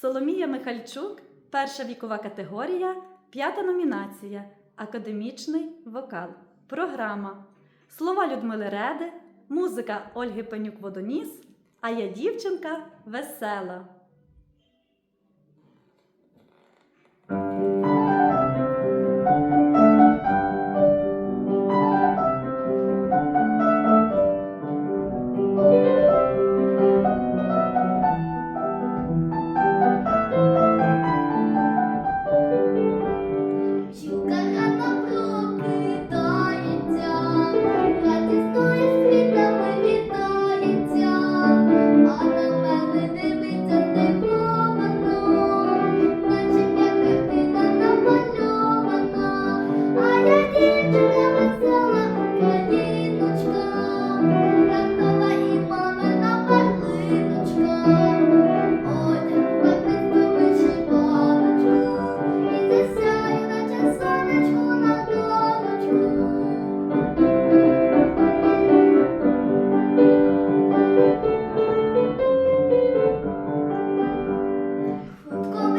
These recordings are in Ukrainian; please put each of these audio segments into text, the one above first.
Соломія Михальчук, перша вікова категорія, п'ята номінація Академічний вокал. Програма. Слова Людмили Реди, музика Ольги Пенюк Водоніс, а я дівчинка весела.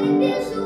me.